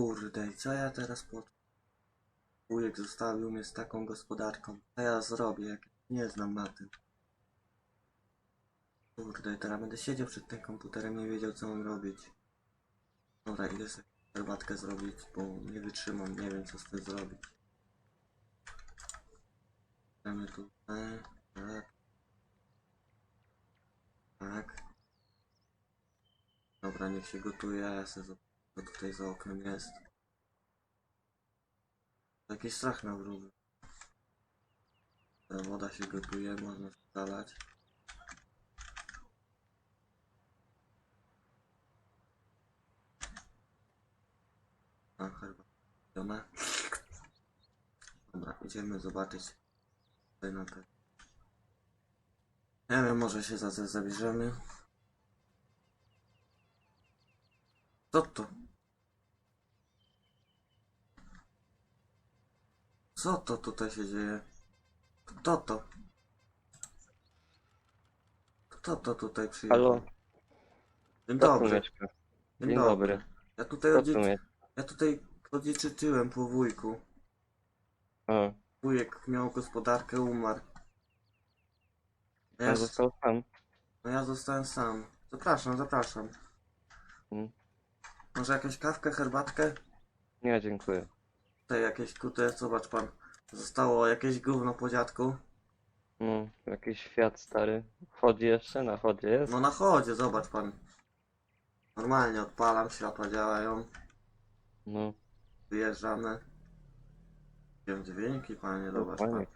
Kurde, co ja teraz po... Wujek zostawił mnie z taką gospodarką. Co ja zrobię, jak nie znam na tym? Kurde, teraz będę siedział przed tym komputerem, nie wiedział co mam robić. Dobra, idę sobie herbatkę zrobić, bo nie wytrzymam, nie wiem co z tym zrobić. Damy tutaj, tak. Tak. Dobra, niech się gotuje, a ja sobie co tutaj za oknem jest. Jakiś strach na wróży. Woda się gotuje, można zalać. A, herba. Widziane? Dobra, idziemy zobaczyć. Tutaj na te... Nie wiem, może się za zabierzemy. Co to? Co to tutaj się dzieje? Kto to? Kto to tutaj przyjechał? Halo, Dzień dobry. Dzień, dobry. Ja tutaj, mieszka? ja tutaj odzieczyczyłem po wujku. O, Wujek miał gospodarkę, umarł. Ja, pan został sam. no ja zostałem sam. Zapraszam, zapraszam. Mm. Może jakąś kawkę, herbatkę? Nie, dziękuję. Tutaj jakieś kute, zobacz pan. Zostało jakieś gówno po dziadku. No, jakiś Fiat stary. Chodzi jeszcze? Na chodzie jest? No na chodzie, zobacz pan. Normalnie odpalam, światła działają. No, Wyjeżdżamy. Wiem dźwięki, panie, no zobacz pan.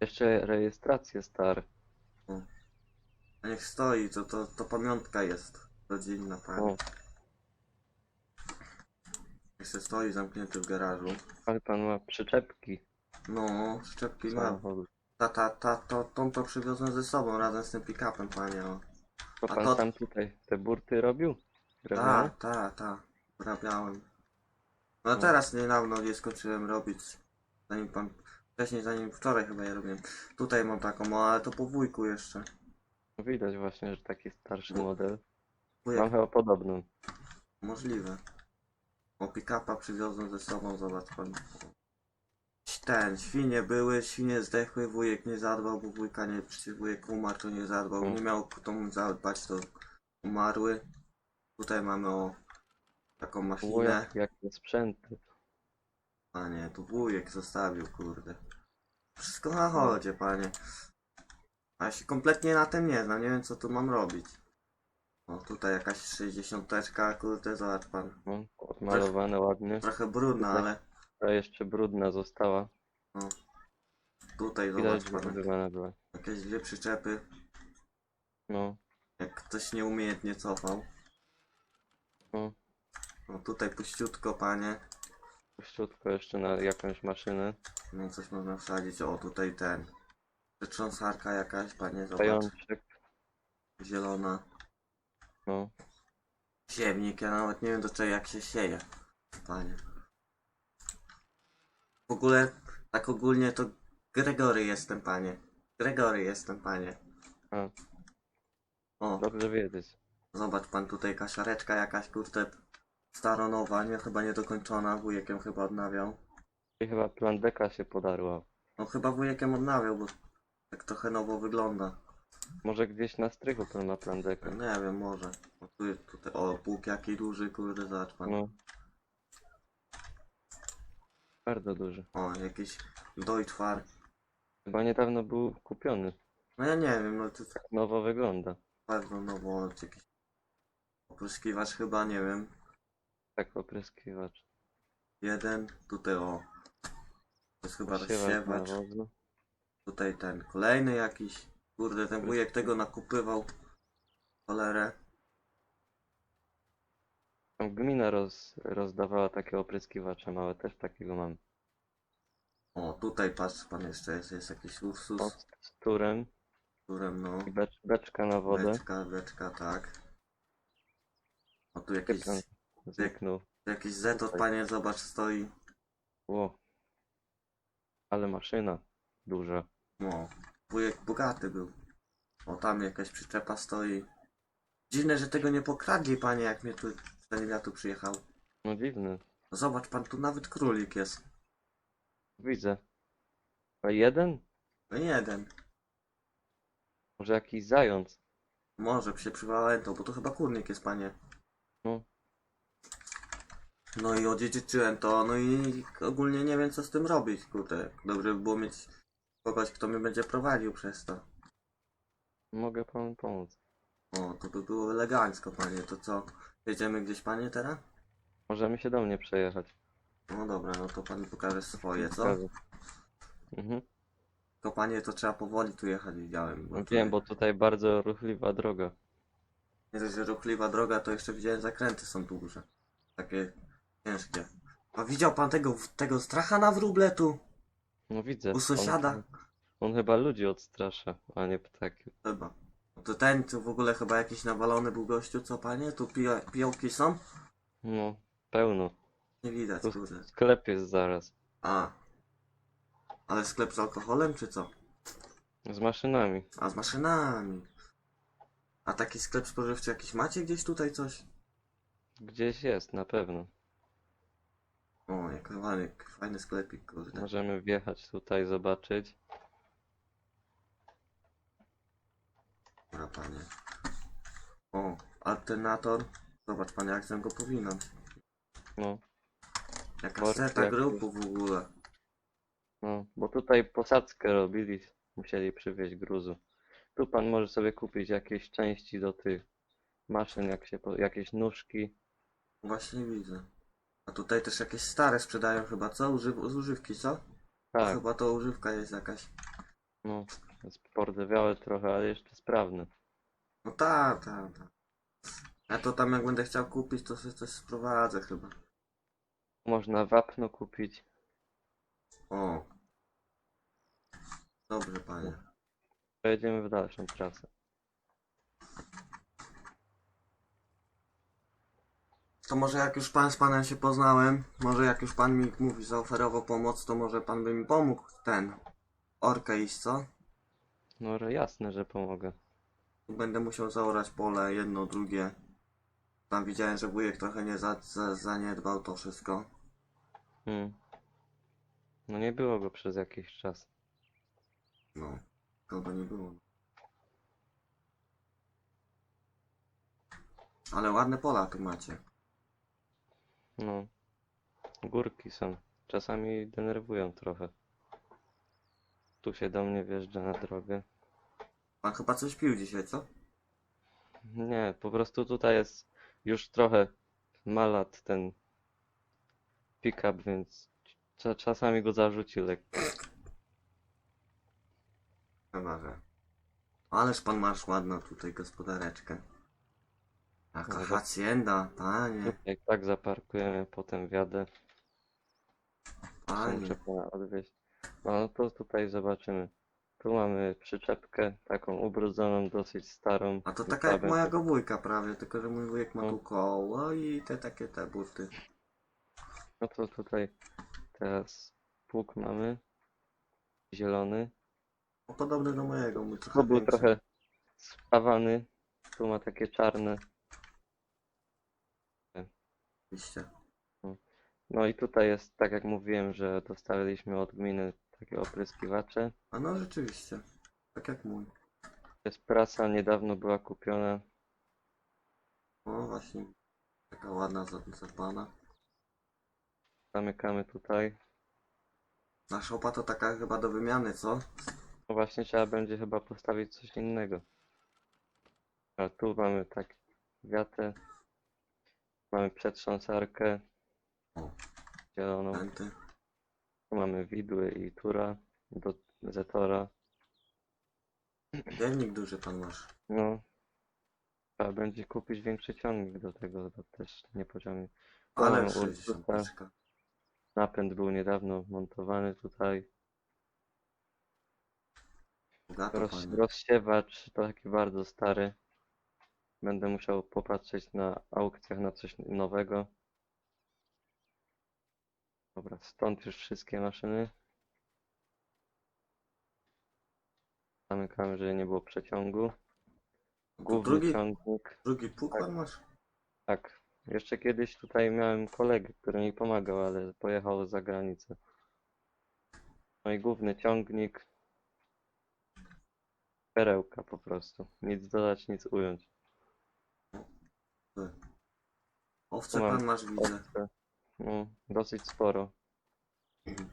Jeszcze rejestrację stary. A niech stoi, to, to, to pamiątka jest. Rodzinna, panie. O, se stoi zamknięty w garażu. ale pan ma przyczepki No, szczepki mam. samochodu. Ta, ta, ta, to, tą to przywiozłem ze sobą razem z tym pick-upem, panie. O. To A pan to- sam tutaj te burty robił? Ta, Drewniane? ta, ta. Wrabiałem. No No. teraz niedawno je skończyłem robić. Zanim pan... Wcześniej, zanim wczoraj chyba je robiłem. Tutaj mam taką, o, ale to po wujku jeszcze. No Widać właśnie, że taki starszy model. Wujek, Mam chyba podobną. możliwe. O, pick-upa przywiozłem ze sobą, zobacz pan. Ten, świnie były, świnie zdechły, wujek nie zadbał, bo wujka nie, wujek umarł, to nie zadbał. Nie miał kto mu zadbać, to umarły. Tutaj mamy o taką machinę. jak, jakie sprzęty. Panie, tu wujek zostawił, kurde. Wszystko na chodzie, panie. A ja się kompletnie na tym nie znam, nie wiem co tu mam robić. O, tutaj jakaś 60 kurde, zobacz pan. No, odmalowane ładnie. Trochę brudna, ale A jeszcze brudna została. tutaj Widać, zobacz że pan. była. Jakieś dwie przyczepy, No, jak ktoś nieumiejętnie cofał. no. No tutaj puściutko, panie. Puściutko jeszcze na jakąś maszynę. No coś można wsadzić. O, tutaj ten. Przetrząsarka jakaś, panie, zobacz. Pajączek. Zielona. No, Siewnik, ja nawet nie wiem do czego jak się sieje. Panie. W ogóle, tak ogólnie to Gregory jestem, panie. Gregory jestem, panie. A. O, dobrze wiedzieć. zobacz pan tutaj kasiareczka jakaś, kurde, staronowa, nie, chyba niedokończona, wujek ją chyba odnawiał. I chyba plandeka się podarła. No chyba wujek ją odnawiał, bo tak trochę nowo wygląda. Może gdzieś na strychu pan ma plandekę. Nie wiem, może. O, tu jest tutaj, o, pług jaki duży, kurde, zobacz pan. No. Bardzo duży. O, jakiś Deutschfar. Chyba niedawno był kupiony. No ja nie wiem, no to Tak nowo wygląda. Bardzo nowo, jakiś opryskiwacz chyba, nie wiem. Tak opryskiwacz. Jeden, tutaj o. To jest chyba rozsiewacz. nawozu. Tutaj ten kolejny jakiś. Kurde, ten wujek tego nakupywał. Cholerę. Tam gmina roz, rozdawała takie opryskiwacze małe, też takiego mam. O, tutaj patrz pan jeszcze jest, jest jakiś Ursus, z turem którym no. i becz, beczka na wodę. Beczka, beczka, tak. O, tu jakiś, Typan zniknął. jakiś Zetot, panie, zobacz, stoi. Ło. Ale maszyna duża. No, wujek bogaty był. O, tam jakaś przyczepa stoi. Dziwne, że tego nie pokradli, panie, jak mnie tu, zanim ja tu przyjechał. No dziwny. Zobacz pan, tu nawet królik jest. Widzę. A jeden? No jeden. Może jakiś zając? Może się przywalętał, bo to chyba kurnik jest, panie. No. No i odziedziczyłem to, no i ogólnie nie wiem co z tym robić, kurde. Dobrze by było mieć kogoś, kto mnie będzie prowadził przez to. Mogę panu pomóc. O, to by było elegancko, panie. To co? Jedziemy gdzieś, panie, teraz? Możemy się do mnie przejechać. No dobra, no to pan pokaże swoje, co? Pokażę. Mhm. Tylko panie, to trzeba powoli tu jechać, widziałem. No wiem, bo tutaj bardzo ruchliwa droga. Nie dość, że ruchliwa droga, to jeszcze widziałem zakręty są duże. Takie ciężkie. A widział pan tego, tego stracha na wróble tu? No widzę. U sąsiada? On, on chyba ludzi odstrasza, a nie ptaki. Chyba. No to ten, tu w ogóle chyba jakiś nawalony był gościu, co panie? Tu pija, pijałki są? No, pełno. Nie widać, Tu kurde. sklep jest zaraz. A. Ale sklep z alkoholem, czy co? Z maszynami. A z maszynami. A taki sklep spożywczy jakiś macie gdzieś tutaj coś? Gdzieś jest, na pewno. O, jak fajny, fajny sklepik, kurde. Możemy wjechać tutaj, zobaczyć. Dobra, panie. O, alternator. Zobacz panie, jak chcę go powinąć. No, Jaka Worki seta grupu w ogóle. no, bo tutaj posadzkę robili, musieli przywieźć gruzu. Tu pan może sobie kupić jakieś części do tych maszyn, jak się, po- jakieś nóżki. Właśnie widzę. A tutaj też jakieś stare sprzedają chyba, co? Używ z używki, co? Tak, Chyba to używka jest jakaś. no, jest porzewiałe trochę, ale jeszcze sprawne. No tak, tak, tak. Ja to tam jak będę chciał kupić, to sobie coś sprowadzę chyba. Można wapno kupić. O. Dobrze, panie. Pojedziemy w dalszą trasę. To może jak już pan z panem się poznałem, może jak już pan mi mówi, zaoferował pomoc, to może pan by mi pomógł ten orkę iść, co? No ale jasne, że pomogę. Będę musiał zaorać pole, jedno, drugie. Tam widziałem, że wujek trochę nie za, za, zaniedbał to wszystko. Hmm. No nie było go przez jakiś czas. No, kogo nie było. Ale ładne pola tu macie. No. Górki są. Czasami denerwują trochę. Tu się do mnie wjeżdża na drogę. Pan chyba coś pił dzisiaj, co? Nie, po prostu tutaj jest już trochę ma lat ten pick-up, więc cza- czasami go zarzuci lekko. Chyba, że. Ależ pan masz ładną tutaj gospodareczkę. Jaka No, hacienda, panie, Tutaj tak zaparkujemy, potem wjadę. Muszę panie. pana odwieźć. No, to tutaj zobaczymy. Tu mamy przyczepkę, taką ubrudzoną, dosyć starą. A to taka jak nawet- mojego wujka prawie, tylko że mój wujek ma No. tu koło i te takie te buty. No to tutaj teraz pług mamy. Zielony. No, podobny do mojego, mój trochę To był większy. trochę spawany. Tu ma takie czarne. Oczywiście. No i tutaj jest, tak jak mówiłem, że dostaliśmy od gminy takie opryskiwacze. A no rzeczywiście. Tak jak mój. Jest prasa, niedawno była kupiona. O właśnie. Taka ładna za- zadbana. Zamykamy tutaj. A szopa to taka chyba do wymiany, co? No właśnie trzeba będzie chyba postawić coś innego. A tu mamy tak wiatę. Mamy przetrząsarkę O. zieloną. Pęty. Tu mamy widły i tura do Zetora. Dziennik duży pan masz. No. Trzeba będzie kupić większy ciągnik do tego, to też nie pociągnie. Ale mamy 60 Ursusa. paczka. Napęd był niedawno montowany tutaj. Bogato Roz, rozsiewacz to taki bardzo stary. Będę musiał popatrzeć na aukcjach na coś nowego. Dobra, stąd już wszystkie maszyny. Zamykamy, żeby nie było przeciągu. Główny drugi, ciągnik, drugi pług Tak. masz? tak, Jeszcze kiedyś tutaj miałem kolegę, który mi pomagał, ale pojechał za granicę. No i główny ciągnik. Perełka po prostu. Nic dodać, nic ująć. Owce Mam pan masz, widzę. Owce. No, dosyć sporo.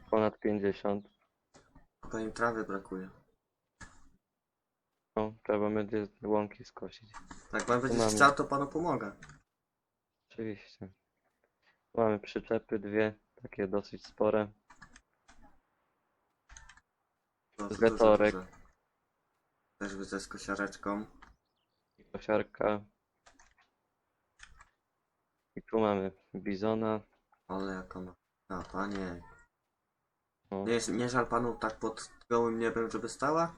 Ponad 50. Tylko im trawy brakuje. No, trzeba będzie łąki skosić. Jak pan będzie Mamy. chciał, to panu pomogę. Oczywiście. Mamy przyczepy dwie, takie dosyć spore. No, to Zetorek. Też widzę z kosiareczką. Kosiarka. I tu mamy bizona. Ale jak ona... A, panie. No, Nie, nie żal panu tak pod gołym niebem, żeby stała?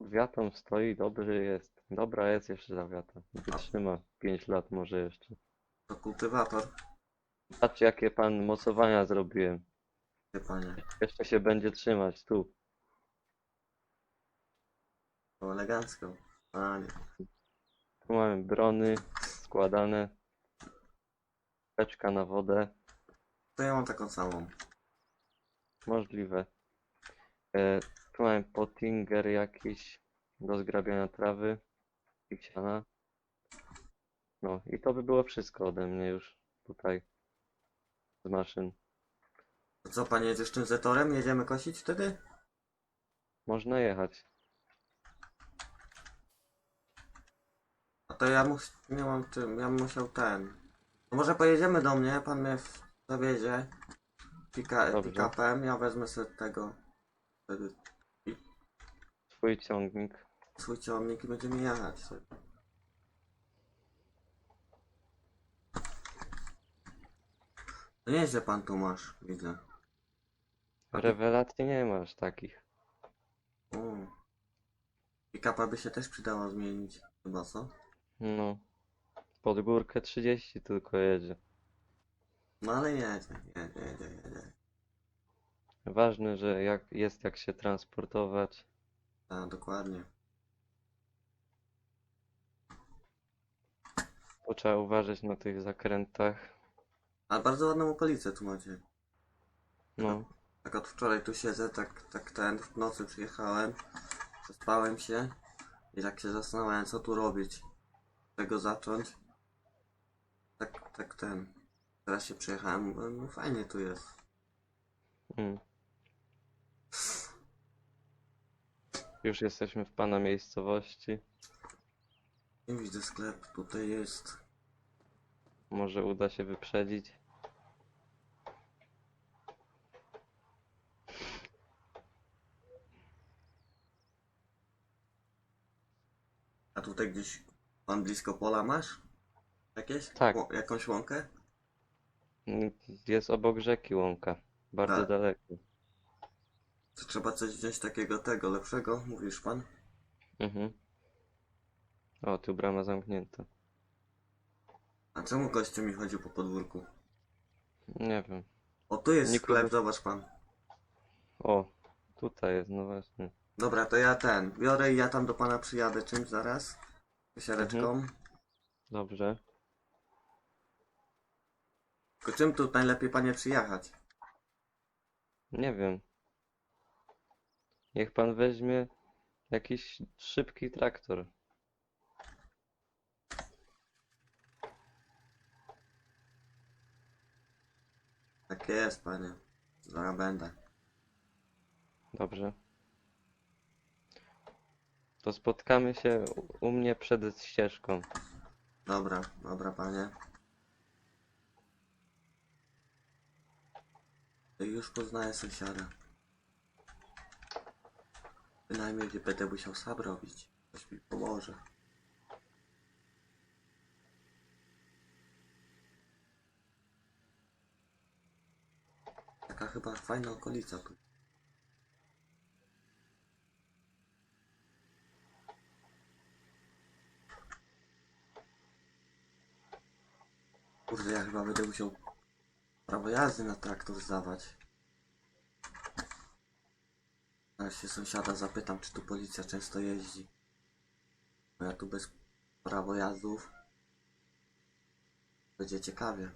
wiatą stoi, dobry jest. Dobra jest jeszcze za wiatą. Wytrzyma 5 lat może jeszcze. To kultywator. Patrz jakie pan mocowania zrobiłem. Wie panie. Jeszcze się będzie trzymać tu. To elegancko. Panie. Tu mamy brony składane. Beczka na wodę. To ja mam taką samą. Możliwe. E, tu mamy pottinger jakiś do zgrabiania trawy i siana. No i to by było wszystko ode mnie już tutaj z maszyn. To co, panie jedziesz tym zetorem? Jedziemy kosić wtedy? Można jechać. A to ja mus... nie mam tym, ja bym musiał ten. Może pojedziemy do mnie, pan mnie w- zawiezie. Pika, Dobrze. pick-upem, ja wezmę sobie tego. Wtedy Swój ciągnik. swój ciągnik i będziemy jechać sobie. To nieźle pan tu masz, widzę. Rewelacji nie masz takich. O. Pick-upa by się też przydało zmienić, chyba co? No. Pod górkę 30 tylko jedzie. No ale jedzie, jedzie, jedzie, jedzie. Ważne, że jak jest jak się transportować. Tak, dokładnie. To trzeba uważać na tych zakrętach. Ale bardzo ładną okolicę tu macie. No. Tak od wczoraj tu siedzę, tak, tak ten, w nocy przyjechałem, przespałem się i tak się zastanawiałem, co tu robić, czego zacząć. Tak, tak ten, teraz się przyjechałem, mówię, no fajnie tu jest. Mm. Już jesteśmy w pana miejscowości. Nie widzę sklep, tutaj jest. Może uda się wyprzedzić. A tutaj gdzieś, pan blisko pola masz? Jakieś? Tak. Ło- jakąś łąkę? Mm, Jest obok rzeki łąka. Bardzo Tak. daleko. To trzeba coś wziąć takiego tego, lepszego, mówisz pan? Mhm. O, tu brama zamknięta. A czemu gościu mi chodził po podwórku? Nie wiem. O, tu jest Nikogo- sklep, zobacz pan. O, tutaj jest, no właśnie. Dobra, to ja ten, biorę i ja tam do pana przyjadę czymś zaraz. Siareczką. Mhm. Dobrze. Tylko czym tu najlepiej panie przyjechać? Nie wiem. Niech pan weźmie jakiś szybki traktor. Takie jest panie. Zaraz będę. Dobrze. To spotkamy się u- u mnie przed ścieżką. Dobra, dobra panie. Już poznaję sąsiada. Bynajmniej nie będę musiał sam robić. Ktoś mi pomoże. Taka chyba fajna okolica tu. Kurde, ja chyba będę musiał prawo jazdy na traktor zdawać. Teraz się sąsiada zapytam, czy tu policja często jeździ. Bo ja tu bez prawo jazdów. Będzie ciekawie.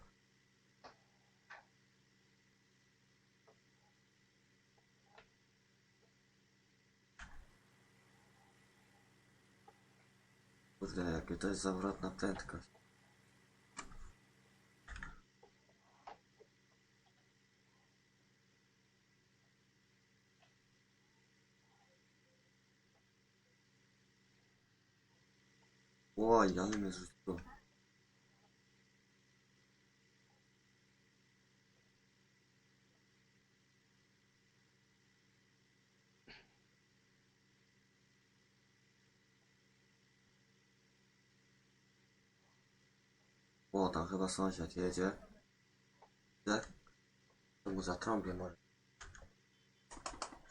Kurde, jakie to jest zawrotna prędkość. Oj, ale mnie rzuciło. O, tam chyba sąsiad jedzie. Ile? To mu zatrąbię może.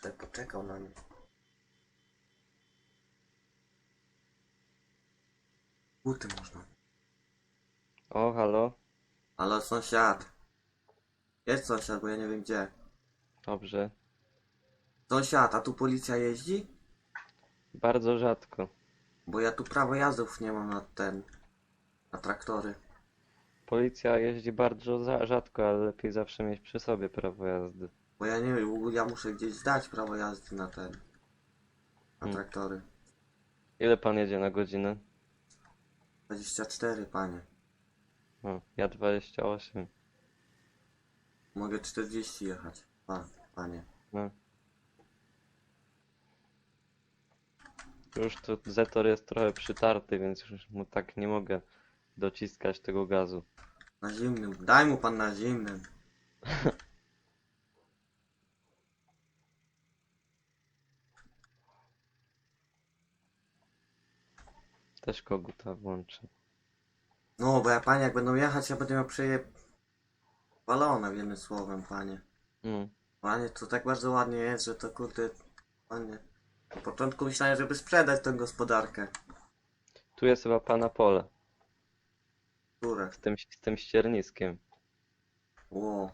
Że poczekał na mnie. Buty można. O, halo? Ale sąsiad. Jest sąsiad, bo ja nie wiem gdzie. Dobrze. Sąsiad, a tu policja jeździ? Bardzo rzadko. Bo ja tu prawo jazdów nie mam na ten. Na traktory. Policja jeździ bardzo za rzadko, ale lepiej zawsze mieć przy sobie prawo jazdy. Bo ja nie wiem, ja muszę gdzieś zdać prawo jazdy na ten. Na Hmm. traktory. Ile pan jedzie na godzinę? 24, panie. O, ja 28. Mogę 40 jechać. Pa, panie. No. Już tu Zetor jest trochę przytarty, więc już mu tak nie mogę dociskać tego gazu. Na zimnym. Daj mu pan na zimnym. Też koguta włączę. No, bo ja panie, jak będą jechać, ja będę miał przeje... Walone, jednym słowem, panie. Mm. Panie, to tak bardzo ładnie jest, że to kurde... Panie... Na początku myślałem, żeby sprzedać tę gospodarkę. Tu jest chyba pana pole. Które? Z tym, z tym ścierniskiem. Ło.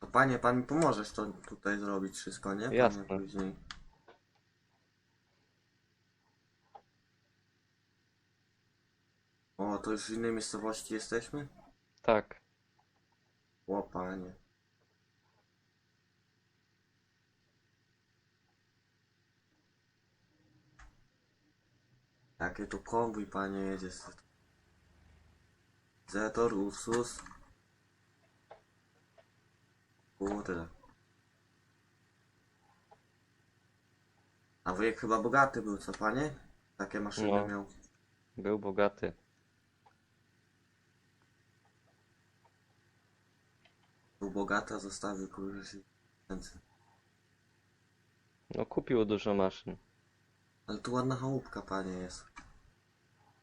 To panie, pan mi pomożesz to tutaj zrobić wszystko, nie? Panie, Jasne. Później. O, to już w innej miejscowości jesteśmy? Tak. O, panie. Jakie tu konwój, panie, jedzie. Zetor, Ursus. Kurde. A wujek chyba bogaty był, co panie? Takie maszyny No. miał. Był bogaty. Był bogaty, a zostawił ręce. No kupił dużo maszyn. Ale tu ładna chałupka, panie, jest.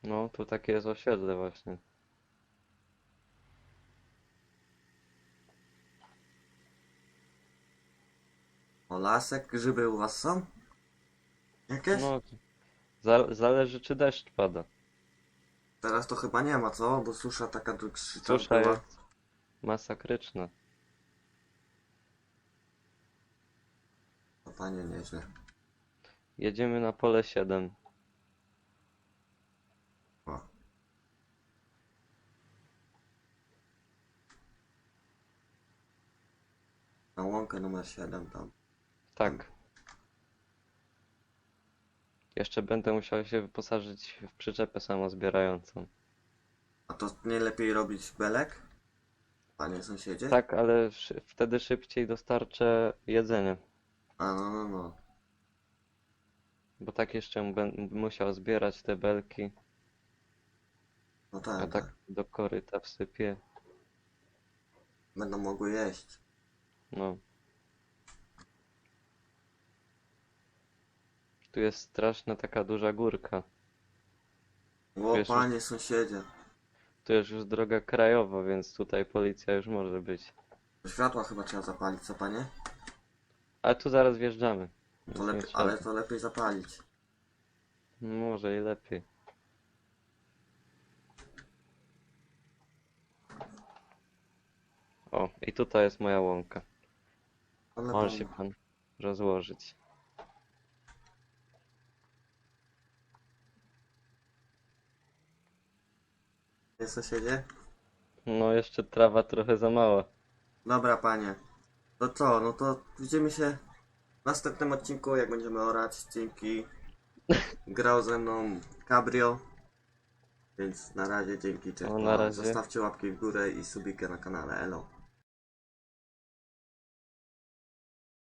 No, tu takie jest osiedle właśnie. O, lasek, grzyby u was są? Jakieś? No, za, zależy czy deszcz pada. Teraz to chyba nie ma, co? Bo susza taka tu krzyczała. Susza jest masakryczna. Panie, nieźle. Jedziemy na pole 7. O. Na łąkę numer 7 tam. Tak. Jeszcze będę musiał się wyposażyć w przyczepę samozbierającą. A to nie lepiej robić belek? Panie sąsiedzie? Tak, ale szy wtedy szybciej dostarczę jedzenie. A, no, no, no. Bo tak jeszcze musiał zbierać te belki, No a tak, tak do koryta wsypię. Będą mogły jeść. No. Tu jest straszna taka duża górka. O, Wiesz, panie sąsiedzie. Tu jest już droga krajowa, więc tutaj policja już może być. Światła chyba trzeba zapalić, co panie? Ale tu zaraz wjeżdżamy. To lepiej, ale to lepiej zapalić. Może i lepiej. O, i tutaj jest moja łąka. Ale Może się pan rozłożyć. Nie sąsiedzie? No jeszcze trawa trochę za mała. Dobra, panie. To co, no to widzimy się w następnym odcinku, jak będziemy orać. Dzięki. Grał ze mną Cabrio. Więc na razie dzięki, cześć. No, na razie. Zostawcie łapki w górę i subikę na kanale. Elo.